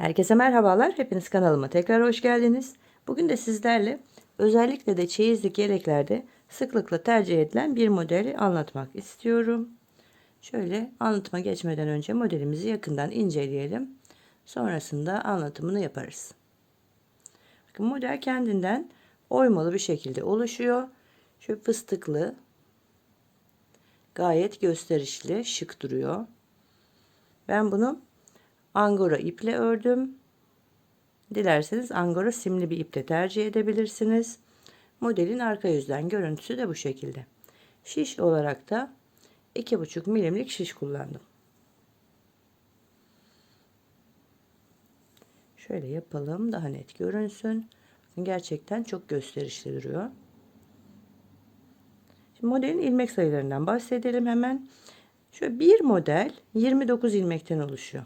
Herkese merhabalar. Hepiniz kanalıma tekrar hoş geldiniz. Bugün de sizlerle özellikle de çeyizlik yeleklerde sıklıkla tercih edilen bir modeli anlatmak istiyorum. Şöyle anlatıma geçmeden önce modelimizi yakından inceleyelim. Sonrasında anlatımını yaparız. Bakın model kendinden oymalı bir şekilde oluşuyor. Şöyle fıstıklı, gayet gösterişli, şık duruyor. Ben bunu angora iple ördüm. Dilerseniz angora simli bir iple tercih edebilirsiniz. Modelin arka yüzden görüntüsü de bu şekilde. Şiş olarak da 2,5 milimlik şiş kullandım. Şöyle yapalım daha net görünsün. Gerçekten çok gösterişli duruyor. Şimdi modelin ilmek sayılarından bahsedelim hemen. Şöyle bir model 29 ilmekten oluşuyor.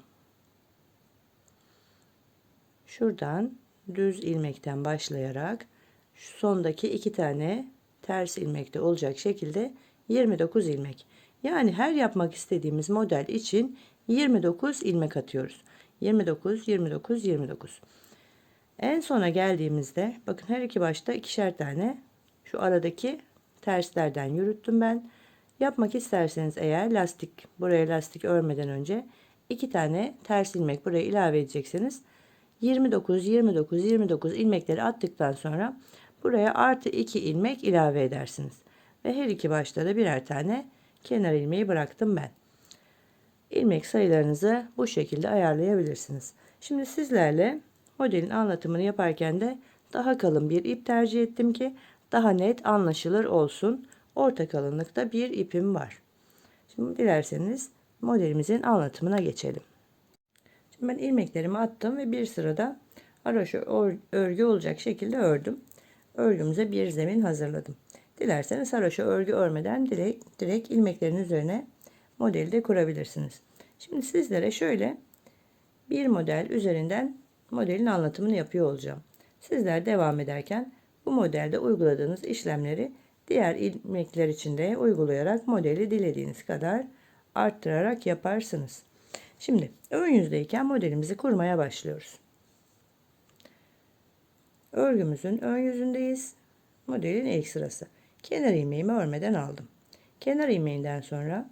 Şuradan düz ilmekten başlayarak şu sondaki iki tane ters ilmekte olacak şekilde 29 ilmek. Yani her yapmak istediğimiz model için 29 ilmek atıyoruz. 29, 29, 29. En sona geldiğimizde bakın her iki başta ikişer tane şu aradaki terslerden yürüttüm ben. Yapmak isterseniz eğer lastik buraya lastik örmeden önce iki tane ters ilmek buraya ilave edeceksiniz. 29 29 29 ilmekleri attıktan sonra buraya artı 2 ilmek ilave edersiniz. Ve her iki başta da birer tane kenar ilmeği bıraktım ben. İlmek sayılarınızı bu şekilde ayarlayabilirsiniz. Şimdi sizlerle modelin anlatımını yaparken de daha kalın bir ip tercih ettim ki daha net anlaşılır olsun. Orta kalınlıkta bir ipim var. Şimdi dilerseniz modelimizin anlatımına geçelim. Ben ilmeklerimi attım ve bir sırada haroşa örgü olacak şekilde ördüm. Örgümüze bir zemin hazırladım. Dilerseniz haroşa örgü örmeden direkt, direkt ilmeklerin üzerine modeli de kurabilirsiniz. Şimdi sizlere şöyle bir model üzerinden modelin anlatımını yapıyor olacağım. Sizler devam ederken bu modelde uyguladığınız işlemleri diğer ilmekler için de uygulayarak modeli dilediğiniz kadar arttırarak yaparsınız. Şimdi ön yüzdeyken modelimizi kurmaya başlıyoruz. Örgümüzün ön yüzündeyiz. Modelin ilk sırası. Kenar ilmeğimi örmeden aldım. Kenar ilmeğinden sonra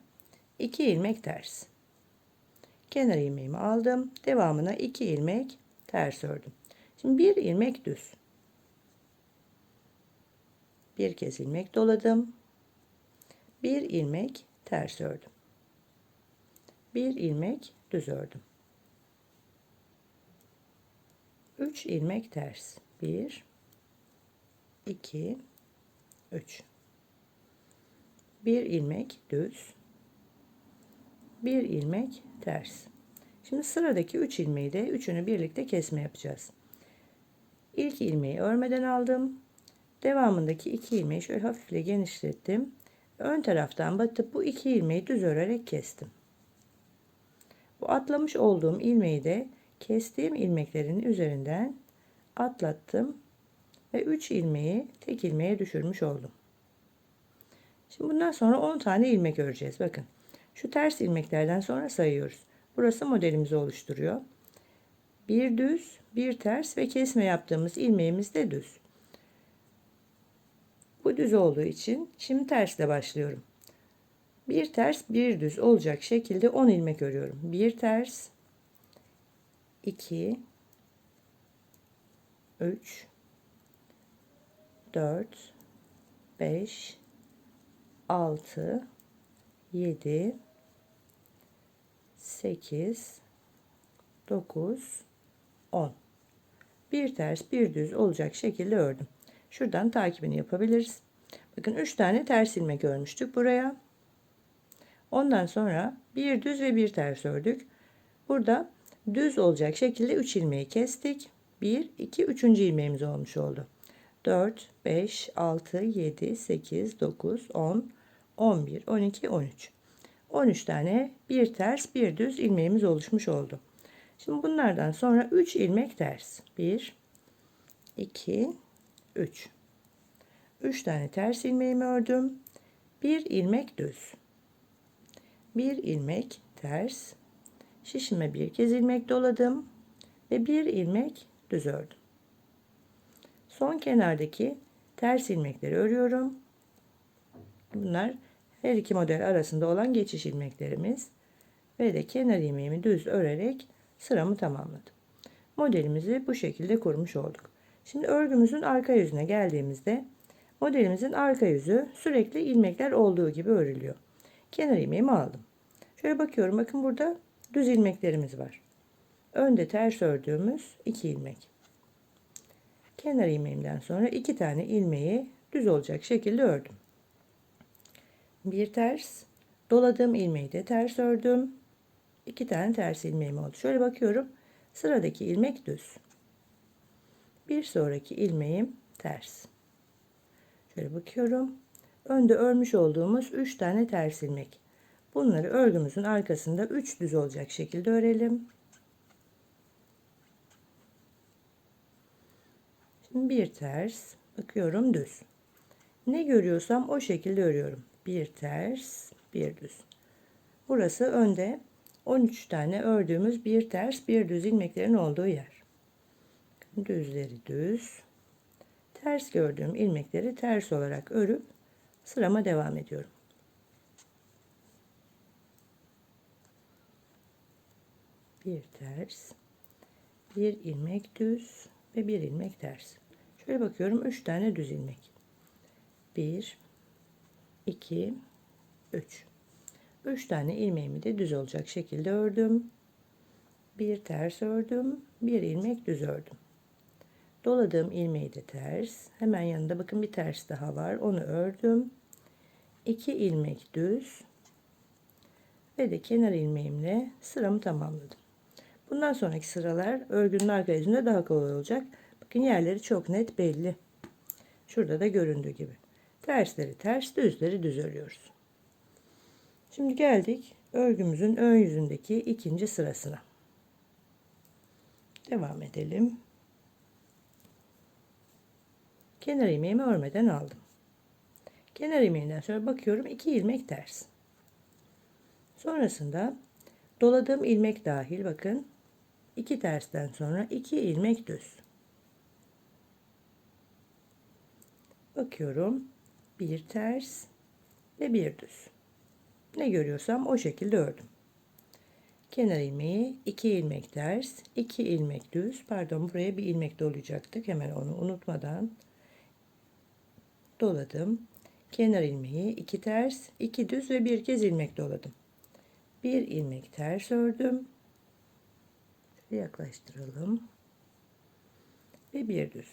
2 ilmek ters. Kenar ilmeğimi aldım. Devamına 2 ilmek ters ördüm. Şimdi bir ilmek düz. Bir kez ilmek doladım. Bir ilmek ters ördüm. Bir ilmek düz ördüm. 3 ilmek ters. 1 2 3 1 ilmek düz. 1 ilmek ters. Şimdi sıradaki 3 ilmeği de üçünü birlikte kesme yapacağız. İlk ilmeği örmeden aldım. Devamındaki iki ilmeği şöyle hafifle genişlettim. Ön taraftan batıp bu iki ilmeği düz örerek kestim. Bu atlamış olduğum ilmeği de kestiğim ilmeklerin üzerinden atlattım ve 3 ilmeği tek ilmeğe düşürmüş oldum. Şimdi bundan sonra 10 tane ilmek öreceğiz. Bakın. Şu ters ilmeklerden sonra sayıyoruz. Burası modelimizi oluşturuyor. Bir düz, bir ters ve kesme yaptığımız ilmeğimiz de düz. Bu düz olduğu için şimdi tersle başlıyorum. Bir ters bir düz olacak şekilde 10 ilmek örüyorum. Bir ters 2 3 4 5 6 7 8 9 10 bir ters bir düz olacak şekilde ördüm. Şuradan takibini yapabiliriz. Bakın 3 tane ters ilmek örmüştük buraya. Ondan sonra bir düz ve bir ters ördük. Burada düz olacak şekilde 3 ilmeği kestik. 1, 2, 3. ilmeğimiz olmuş oldu. 4, 5, 6, 7, 8, 9, 10, 11, 12, 13. 13 tane bir ters bir düz ilmeğimiz oluşmuş oldu. Şimdi bunlardan sonra 3 ilmek ters. 1, 2, 3. 3 tane ters ilmeğimi ördüm. 1 ilmek düz. 1 ilmek ters. Şişime bir kez ilmek doladım ve bir ilmek düz ördüm. Son kenardaki ters ilmekleri örüyorum. Bunlar her iki model arasında olan geçiş ilmeklerimiz ve de kenar ilmeğimi düz örerek sıramı tamamladım. Modelimizi bu şekilde kurmuş olduk. Şimdi örgümüzün arka yüzüne geldiğimizde modelimizin arka yüzü sürekli ilmekler olduğu gibi örülüyor. Kenar ilmeğimi aldım. Şöyle bakıyorum bakın burada düz ilmeklerimiz var. Önde ters ördüğümüz iki ilmek. Kenar ilmeğimden sonra iki tane ilmeği düz olacak şekilde ördüm. Bir ters, doladığım ilmeği de ters ördüm. İki tane ters ilmeğim oldu. Şöyle bakıyorum. Sıradaki ilmek düz. Bir sonraki ilmeğim ters. Şöyle bakıyorum. Önde örmüş olduğumuz 3 tane ters ilmek. Bunları örgümüzün arkasında 3 düz olacak şekilde örelim. Şimdi bir ters, bakıyorum düz. Ne görüyorsam o şekilde örüyorum. Bir ters, bir düz. Burası önde 13 tane ördüğümüz bir ters, bir düz ilmeklerin olduğu yer. Düzleri düz. Ters gördüğüm ilmekleri ters olarak örüp sırama devam ediyorum. Bir ters, bir ilmek düz ve bir ilmek ters. Şöyle bakıyorum 3 tane düz ilmek. 1 2 3 3 tane ilmeğimi de düz olacak şekilde ördüm. Bir ters ördüm, bir ilmek düz ördüm. Doladığım ilmeği de ters. Hemen yanında bakın bir ters daha var. Onu ördüm. 2 ilmek düz ve de kenar ilmeğimle sıramı tamamladım. Bundan sonraki sıralar örgünün arka yüzünde daha kolay olacak. Bakın yerleri çok net belli. Şurada da göründüğü gibi. Tersleri ters, düzleri düz örüyoruz. Şimdi geldik örgümüzün ön yüzündeki ikinci sırasına. Devam edelim. Kenar ilmeğimi örmeden aldım. Kenar ilmeğinden sonra bakıyorum iki ilmek ters. Sonrasında doladığım ilmek dahil bakın iki tersten sonra iki ilmek düz. Bakıyorum bir ters ve bir düz. Ne görüyorsam o şekilde ördüm. Kenar ilmeği 2 ilmek ters, 2 ilmek düz. Pardon buraya bir ilmek dolayacaktık. Hemen onu unutmadan doladım. Kenar ilmeği 2 ters, 2 düz ve bir kez ilmek doladım. Bir ilmek ters ördüm. Yaklaştıralım. Ve bir düz.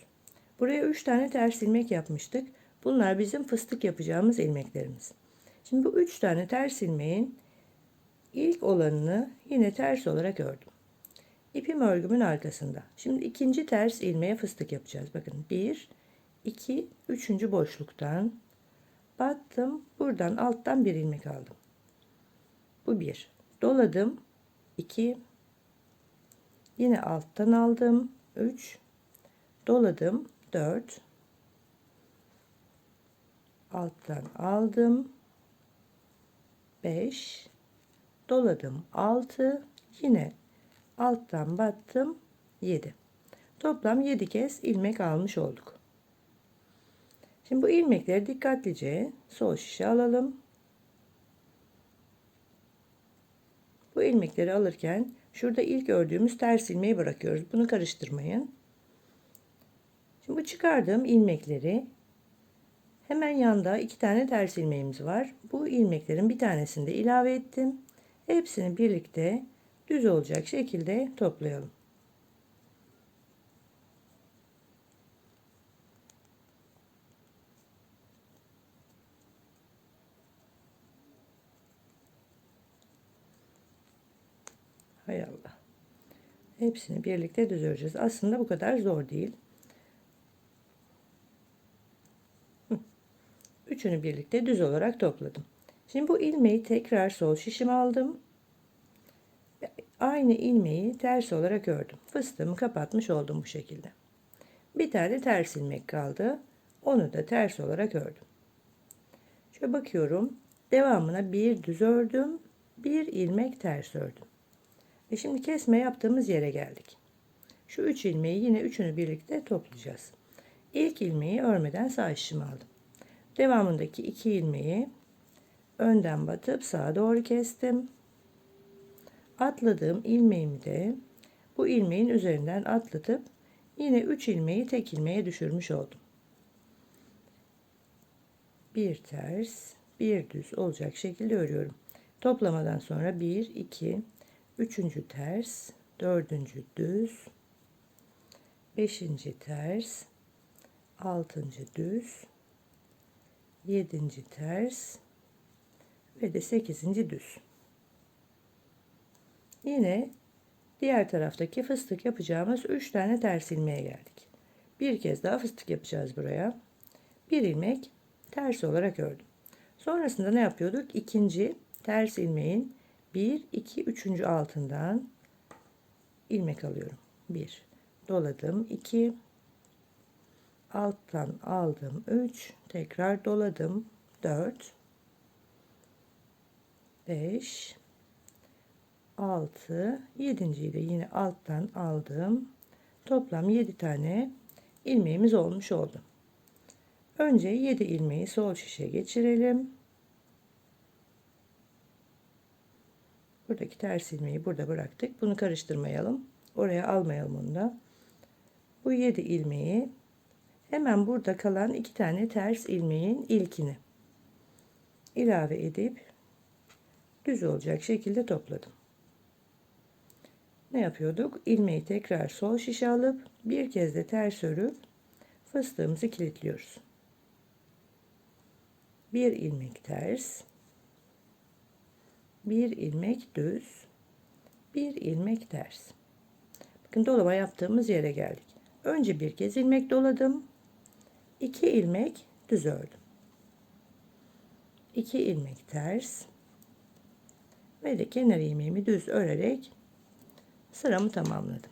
Buraya 3 tane ters ilmek yapmıştık. Bunlar bizim fıstık yapacağımız ilmeklerimiz. Şimdi bu üç tane ters ilmeğin ilk olanını yine ters olarak ördüm. İpim örgümün arkasında. Şimdi ikinci ters ilmeğe fıstık yapacağız. Bakın bir, iki, üçüncü boşluktan battım. Buradan alttan bir ilmek aldım. Bu bir. Doladım. iki. Yine alttan aldım. Üç. Doladım. Dört. Alttan aldım. 5 doladım 6 yine alttan battım 7 toplam 7 kez ilmek almış olduk şimdi bu ilmekleri dikkatlice sol şişe alalım bu ilmekleri alırken şurada ilk ördüğümüz ters ilmeği bırakıyoruz bunu karıştırmayın şimdi bu çıkardığım ilmekleri Hemen yanda iki tane ters ilmeğimiz var. Bu ilmeklerin bir tanesini de ilave ettim. Hepsini birlikte düz olacak şekilde toplayalım. Hay Allah. Hepsini birlikte düz öreceğiz. Aslında bu kadar zor değil. Üçünü birlikte düz olarak topladım. Şimdi bu ilmeği tekrar sol şişime aldım. Aynı ilmeği ters olarak ördüm. Fıstığımı kapatmış oldum bu şekilde. Bir tane ters ilmek kaldı. Onu da ters olarak ördüm. Şöyle bakıyorum. Devamına bir düz ördüm. Bir ilmek ters ördüm. Ve şimdi kesme yaptığımız yere geldik. Şu 3 ilmeği yine üçünü birlikte toplayacağız. İlk ilmeği örmeden sağ şişime aldım. Devamındaki 2 ilmeği önden batıp sağa doğru kestim. Atladığım ilmeğimi de bu ilmeğin üzerinden atlatıp yine 3 ilmeği tek ilmeğe düşürmüş oldum. Bir ters, bir düz olacak şekilde örüyorum. Toplamadan sonra 1, 2, 3. ters, 4. düz, 5. ters, 6. düz, 7. ters ve de 8. düz. Yine diğer taraftaki fıstık yapacağımız 3 tane ters ilmeğe geldik. Bir kez daha fıstık yapacağız buraya. Bir ilmek ters olarak ördüm. Sonrasında ne yapıyorduk? İkinci ters ilmeğin 1 2 3. altından ilmek alıyorum. 1 doladım 2 alttan aldım 3 tekrar doladım 4 5 6 7. de yine alttan aldım. Toplam 7 tane ilmeğimiz olmuş oldu. Önce 7 ilmeği sol şişe geçirelim. Buradaki ters ilmeği burada bıraktık. Bunu karıştırmayalım. Oraya almayalım onu da. Bu 7 ilmeği hemen burada kalan iki tane ters ilmeğin ilkini ilave edip düz olacak şekilde topladım. Ne yapıyorduk? İlmeği tekrar sol şişe alıp bir kez de ters örüp fıstığımızı kilitliyoruz. Bir ilmek ters, bir ilmek düz, bir ilmek ters. Bakın dolama yaptığımız yere geldik. Önce bir kez ilmek doladım. 2 ilmek düz ördüm. 2 ilmek ters ve de kenar ilmeğimi düz örerek sıramı tamamladım.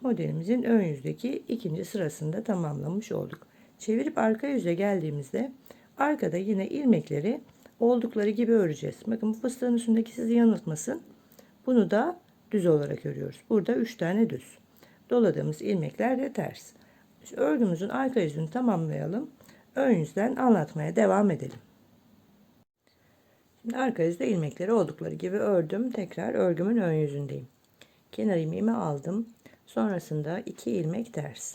Modelimizin ön yüzdeki ikinci sırasında tamamlamış olduk. Çevirip arka yüze geldiğimizde arkada yine ilmekleri oldukları gibi öreceğiz. Bakın bu fıstığın üstündeki sizi yanıltmasın. Bunu da düz olarak örüyoruz. Burada 3 tane düz. Doladığımız ilmekler de ters. Örgümüzün arka yüzünü tamamlayalım. Ön yüzden anlatmaya devam edelim. Şimdi arka yüzde ilmekleri oldukları gibi ördüm. Tekrar örgümün ön yüzündeyim. Kenar ilmeğimi aldım. Sonrasında 2 ilmek ters.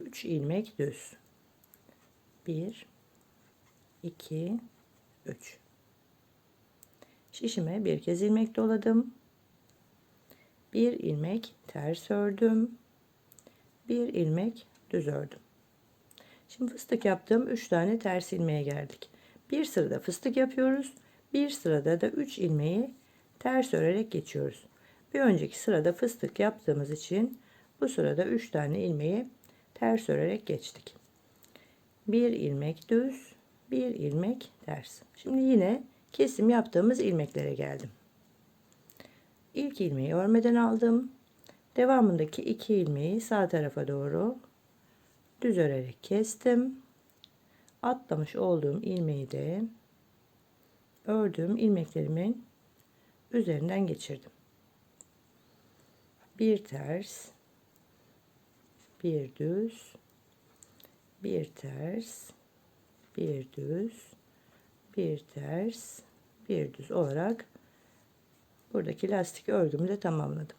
3 ilmek düz. 1 2 3 Şişime bir kez ilmek doladım. Bir ilmek ters ördüm. Bir ilmek düz ördüm. Şimdi fıstık yaptığım 3 tane ters ilmeğe geldik. Bir sırada fıstık yapıyoruz. Bir sırada da 3 ilmeği ters örerek geçiyoruz. Bir önceki sırada fıstık yaptığımız için bu sırada 3 tane ilmeği ters örerek geçtik. Bir ilmek düz, bir ilmek ters. Şimdi yine kesim yaptığımız ilmeklere geldim. İlk ilmeği örmeden aldım. Devamındaki iki ilmeği sağ tarafa doğru düz örerek kestim. Atlamış olduğum ilmeği de ördüğüm ilmeklerimin üzerinden geçirdim. Bir ters, bir düz, bir ters, bir düz, bir ters, bir düz olarak buradaki lastik örgümü de tamamladım.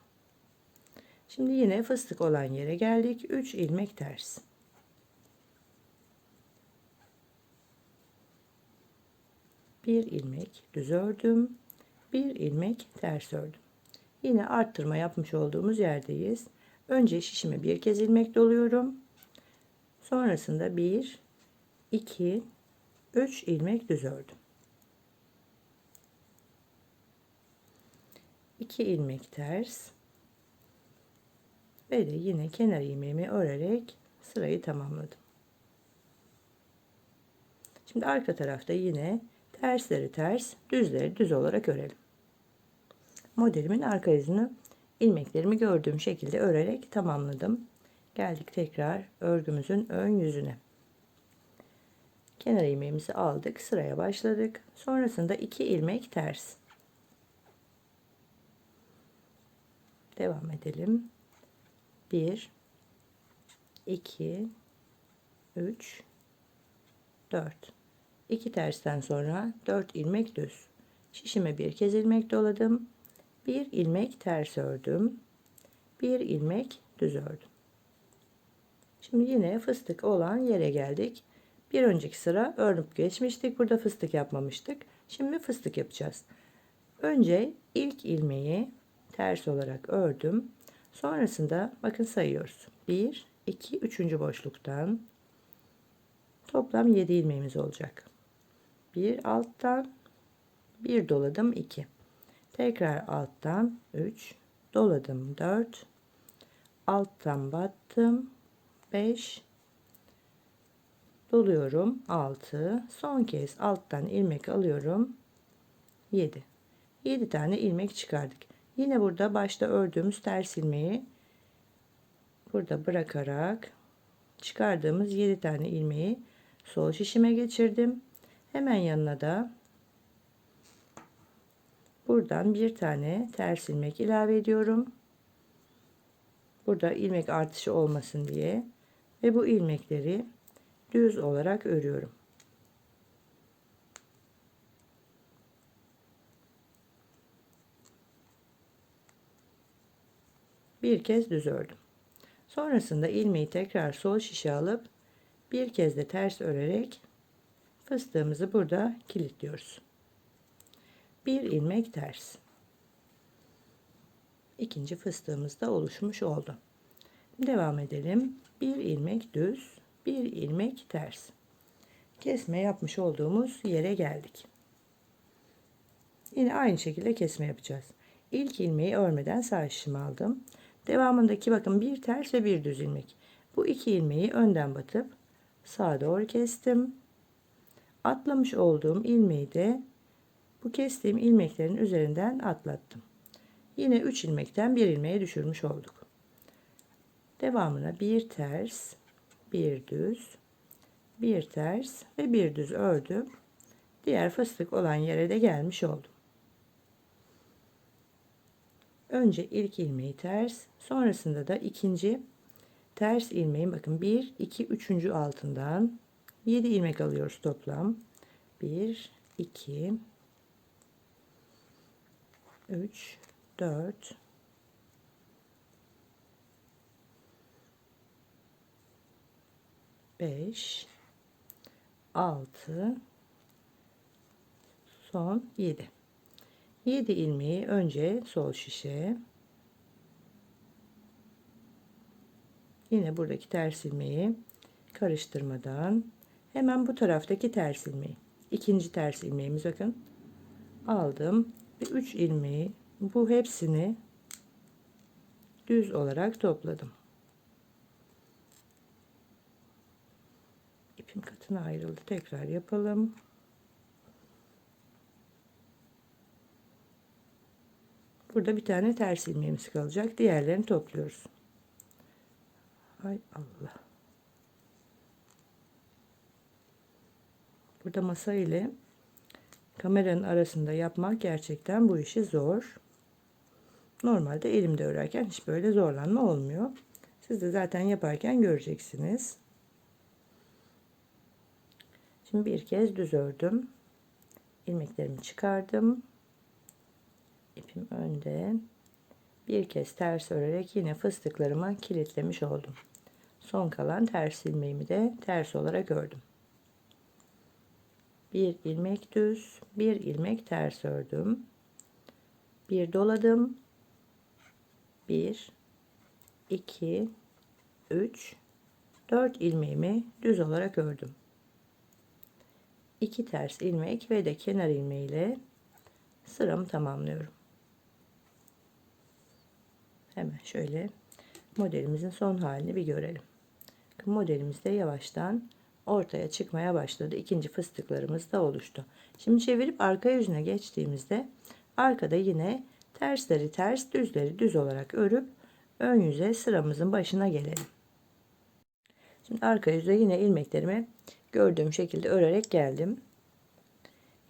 Şimdi yine fıstık olan yere geldik. 3 ilmek ters. Bir ilmek düz ördüm. Bir ilmek ters ördüm. Yine arttırma yapmış olduğumuz yerdeyiz. Önce şişime bir kez ilmek doluyorum. Sonrasında 1 2 3 ilmek düz ördüm. 2 ilmek ters ve de yine kenar ilmeğimi örerek sırayı tamamladım. Şimdi arka tarafta yine tersleri ters, düzleri düz olarak örelim. Modelimin arka yüzünü ilmeklerimi gördüğüm şekilde örerek tamamladım. Geldik tekrar örgümüzün ön yüzüne. Kenar ilmeğimizi aldık, sıraya başladık. Sonrasında iki ilmek ters. Devam edelim. 1 2 3 4 2 tersten sonra 4 ilmek düz. Şişime bir kez ilmek doladım. Bir ilmek ters ördüm. Bir ilmek düz ördüm. Şimdi yine fıstık olan yere geldik. Bir önceki sıra örüp geçmiştik. Burada fıstık yapmamıştık. Şimdi fıstık yapacağız. Önce ilk ilmeği ters olarak ördüm. Sonrasında bakın sayıyoruz. 1, 2, 3. boşluktan toplam 7 ilmeğimiz olacak. Bir alttan bir doladım 2. Tekrar alttan 3 doladım 4 alttan battım 5 doluyorum 6 son kez alttan ilmek alıyorum. 7 7 tane ilmek çıkardık. Yine burada başta ördüğümüz ters ilmeği burada bırakarak çıkardığımız 7 tane ilmeği sol şişime geçirdim. Hemen yanına da buradan bir tane ters ilmek ilave ediyorum. Burada ilmek artışı olmasın diye ve bu ilmekleri düz olarak örüyorum. Bir kez düz ördüm. Sonrasında ilmeği tekrar sol şişe alıp bir kez de ters örerek fıstığımızı burada kilitliyoruz. Bir ilmek ters. İkinci fıstığımız da oluşmuş oldu. Devam edelim. Bir ilmek düz, bir ilmek ters. Kesme yapmış olduğumuz yere geldik. Yine aynı şekilde kesme yapacağız. İlk ilmeği örmeden sağ şişime aldım. Devamındaki bakın bir ters ve bir düz ilmek. Bu iki ilmeği önden batıp sağa doğru kestim. Atlamış olduğum ilmeği de bu kestiğim ilmeklerin üzerinden atlattım. Yine 3 ilmekten bir ilmeğe düşürmüş olduk. Devamına bir ters, bir düz, bir ters ve bir düz ördüm. Diğer fıstık olan yere de gelmiş oldum. Önce ilk ilmeği ters, sonrasında da ikinci ters ilmeği bakın 1 2 3. altından 7 ilmek alıyoruz toplam. 1 2 3 4 5 6 son 7 7 ilmeği önce sol şişe. Yine buradaki ters ilmeği karıştırmadan hemen bu taraftaki ters ilmeği. İkinci ters ilmeğimiz bakın. Aldım ve 3 ilmeği bu hepsini düz olarak topladım katına ayrıldı. Tekrar yapalım. Burada bir tane ters ilmeğimiz kalacak. Diğerlerini topluyoruz. Ay Allah. Burada masa ile kameranın arasında yapmak gerçekten bu işi zor. Normalde elimde örerken hiç böyle zorlanma olmuyor. Siz de zaten yaparken göreceksiniz Şimdi bir kez düz ördüm. ilmeklerimi çıkardım. İpim önde. Bir kez ters örerek yine fıstıklarımı kilitlemiş oldum. Son kalan ters ilmeğimi de ters olarak ördüm. Bir ilmek düz, bir ilmek ters ördüm. Bir doladım. Bir, iki, üç, dört ilmeğimi düz olarak ördüm. 2 ters ilmek ve de kenar ilmeği ile sıramı tamamlıyorum. Hemen şöyle modelimizin son halini bir görelim. Modelimiz de yavaştan ortaya çıkmaya başladı. İkinci fıstıklarımız da oluştu. Şimdi çevirip arka yüzüne geçtiğimizde arkada yine tersleri ters düzleri düz olarak örüp ön yüze sıramızın başına gelelim. Şimdi arka yüze yine ilmeklerimi gördüğüm şekilde örerek geldim.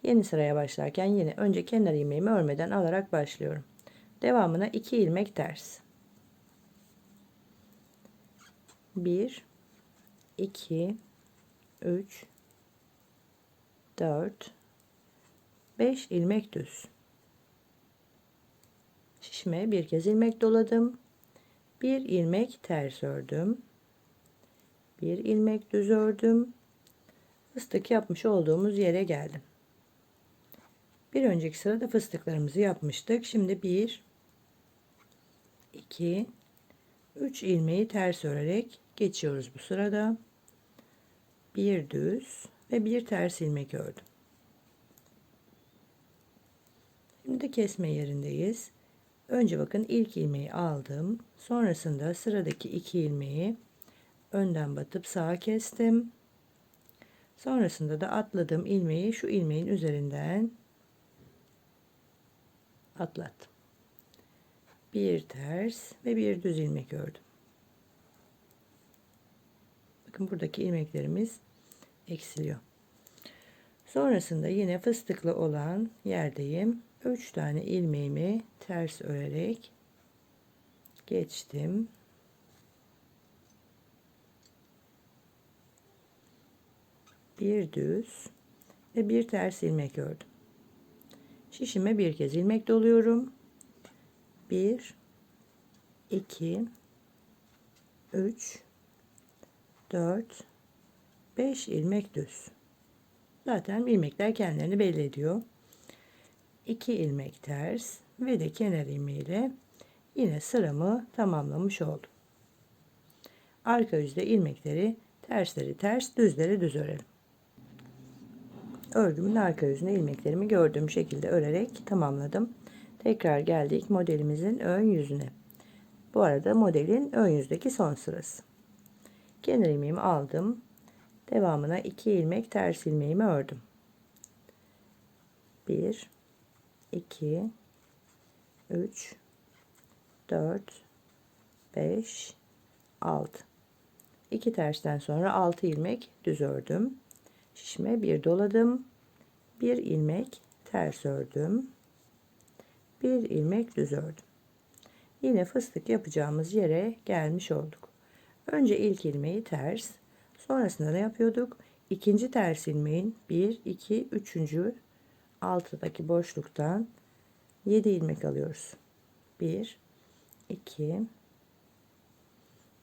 Yeni sıraya başlarken yine önce kenar ilmeğimi örmeden alarak başlıyorum. Devamına 2 ilmek ters. 1 2 3 4 5 ilmek düz. Şişmeye bir kez ilmek doladım. 1 ilmek ters ördüm. 1 ilmek düz ördüm fıstık yapmış olduğumuz yere geldim. Bir önceki sırada fıstıklarımızı yapmıştık. Şimdi 1 2 3 ilmeği ters örerek geçiyoruz bu sırada. Bir düz ve bir ters ilmek ördüm. Şimdi kesme yerindeyiz. Önce bakın ilk ilmeği aldım. Sonrasında sıradaki iki ilmeği önden batıp sağa kestim sonrasında da atladığım ilmeği şu ilmeğin üzerinden atlattım. Bir ters ve bir düz ilmek ördüm. Bakın buradaki ilmeklerimiz eksiliyor. Sonrasında yine fıstıklı olan yerdeyim. 3 tane ilmeğimi ters örerek geçtim bir düz ve bir ters ilmek ördüm şişime bir kez ilmek doluyorum. 1 2 3 4 5 ilmek düz. Zaten ilmekler kendilerini belli ediyor. 2 ilmek ters ve de kenar ilmeğiyle yine sıramı tamamlamış oldum. Arka yüzde ilmekleri tersleri ters düzleri düz örelim örgümün arka yüzüne ilmeklerimi gördüğüm şekilde örerek tamamladım. Tekrar geldik modelimizin ön yüzüne. Bu arada modelin ön yüzdeki son sırası. Kenar ilmeğimi aldım. Devamına 2 ilmek ters ilmeğimi ördüm. 1 2 3 4 5 6 2 tersten sonra 6 ilmek düz ördüm şişime bir doladım. Bir ilmek ters ördüm. Bir ilmek düz ördüm. Yine fıstık yapacağımız yere gelmiş olduk. Önce ilk ilmeği ters sonrasında ne yapıyorduk? İkinci ters ilmeğin 1 2 3. altıdaki boşluktan 7 ilmek alıyoruz. 1 2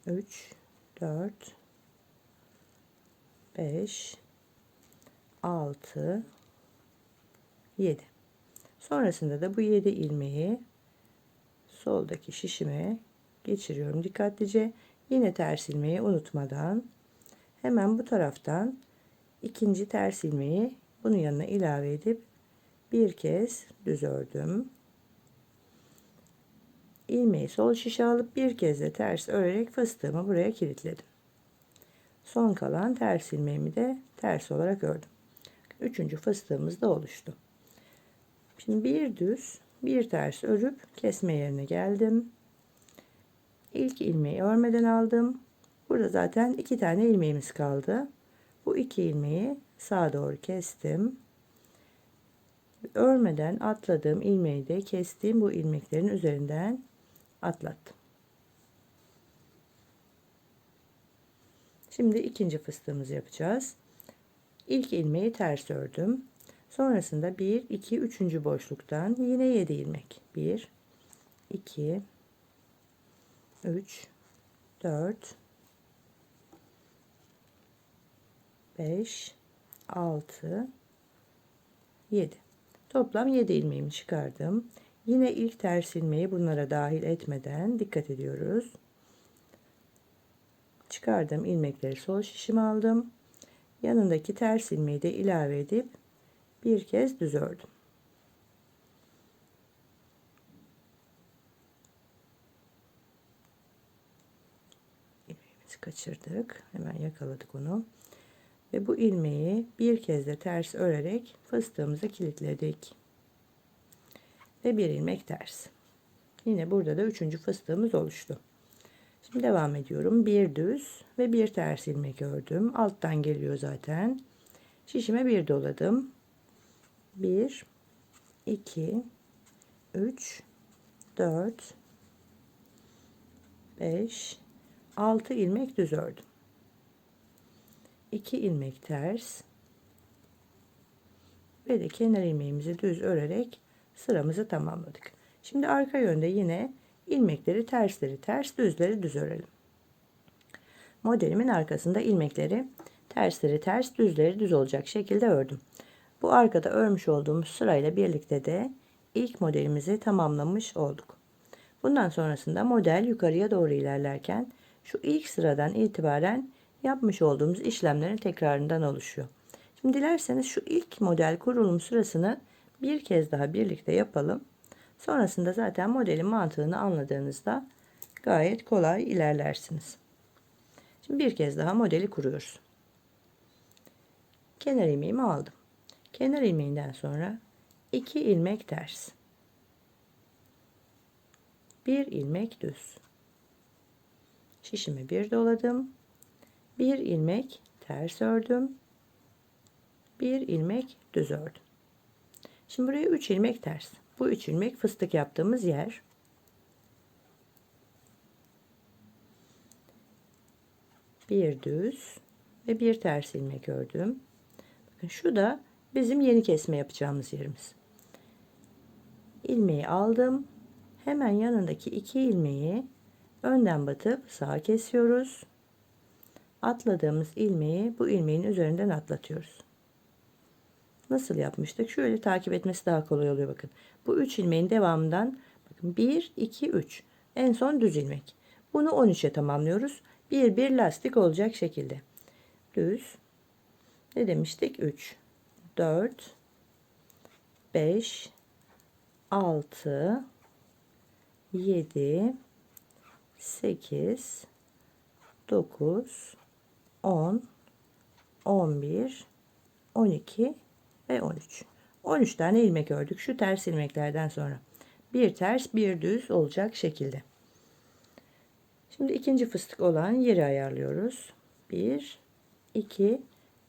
3 4 5 6 7 sonrasında da bu 7 ilmeği soldaki şişime geçiriyorum dikkatlice. Yine ters ilmeği unutmadan hemen bu taraftan ikinci ters ilmeği bunun yanına ilave edip bir kez düz ördüm. İlmeği sol şişe alıp bir kez de ters örerek fıstığımı buraya kilitledim. Son kalan ters ilmeğimi de ters olarak ördüm üçüncü fıstığımız da oluştu. Şimdi bir düz bir ters örüp kesme yerine geldim. İlk ilmeği örmeden aldım. Burada zaten iki tane ilmeğimiz kaldı. Bu iki ilmeği sağa doğru kestim. Örmeden atladığım ilmeği de kestiğim bu ilmeklerin üzerinden atlattım. Şimdi ikinci fıstığımızı yapacağız ilk ilmeği ters ördüm. Sonrasında 1 2 3. boşluktan yine 7 ilmek. 1 2 3 4 5 6 7 toplam 7 ilmeğimi çıkardım. Yine ilk ters ilmeği bunlara dahil etmeden dikkat ediyoruz. Çıkardım ilmekleri sol şişime aldım yanındaki ters ilmeği de ilave edip bir kez düz ördüm. İlmeğimizi kaçırdık. Hemen yakaladık onu. Ve bu ilmeği bir kez de ters örerek fıstığımızı kilitledik. Ve bir ilmek ters. Yine burada da üçüncü fıstığımız oluştu Şimdi devam ediyorum. Bir düz ve bir ters ilmek ördüm. Alttan geliyor zaten. Şişime bir doladım. 1 2 3 4 5 6 ilmek düz ördüm. 2 ilmek ters ve de kenar ilmeğimizi düz örerek sıramızı tamamladık. Şimdi arka yönde yine ilmekleri tersleri ters düzleri düz örelim. Modelimin arkasında ilmekleri tersleri ters düzleri düz olacak şekilde ördüm. Bu arkada örmüş olduğumuz sırayla birlikte de ilk modelimizi tamamlamış olduk. Bundan sonrasında model yukarıya doğru ilerlerken şu ilk sıradan itibaren yapmış olduğumuz işlemlerin tekrarından oluşuyor. Şimdi dilerseniz şu ilk model kurulum sırasını bir kez daha birlikte yapalım. Sonrasında zaten modelin mantığını anladığınızda gayet kolay ilerlersiniz. Şimdi bir kez daha modeli kuruyoruz. Kenar ilmeğimi aldım. Kenar ilmeğinden sonra 2 ilmek ters. 1 ilmek düz. Şişimi bir doladım. 1 ilmek ters ördüm. 1 ilmek düz ördüm. Şimdi buraya 3 ilmek ters. Bu 3 ilmek fıstık yaptığımız yer. Bir düz ve bir ters ilmek ördüm. Bakın şu da bizim yeni kesme yapacağımız yerimiz. İlmeği aldım. Hemen yanındaki iki ilmeği önden batıp sağa kesiyoruz. Atladığımız ilmeği bu ilmeğin üzerinden atlatıyoruz. Nasıl yapmıştık? Şöyle takip etmesi daha kolay oluyor bakın. Bu 3 ilmeğin devamından bakın 1 2 3 en son düz ilmek. Bunu 13'e tamamlıyoruz. Bir bir lastik olacak şekilde. Düz. Ne demiştik? 3 4 5 6 7 8 9 10 11 12 ve 13 13 tane ilmek ördük. Şu ters ilmeklerden sonra bir ters bir düz olacak şekilde. Şimdi ikinci fıstık olan yeri ayarlıyoruz. 1 2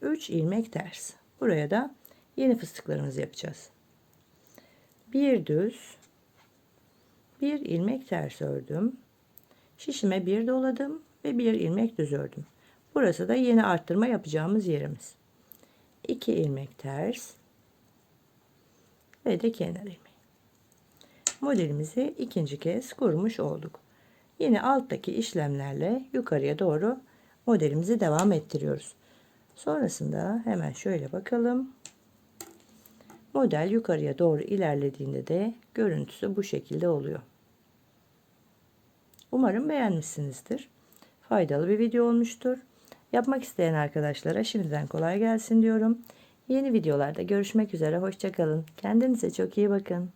3 ilmek ters. Buraya da yeni fıstıklarımızı yapacağız. Bir düz bir ilmek ters ördüm. Şişime bir doladım ve bir ilmek düz ördüm. Burası da yeni arttırma yapacağımız yerimiz 2 ilmek ters ve de kenar ilmeği. Modelimizi ikinci kez kurmuş olduk. Yine alttaki işlemlerle yukarıya doğru modelimizi devam ettiriyoruz. Sonrasında hemen şöyle bakalım. Model yukarıya doğru ilerlediğinde de görüntüsü bu şekilde oluyor. Umarım beğenmişsinizdir. Faydalı bir video olmuştur Yapmak isteyen arkadaşlara şimdiden kolay gelsin diyorum. Yeni videolarda görüşmek üzere. Hoşçakalın. Kendinize çok iyi bakın.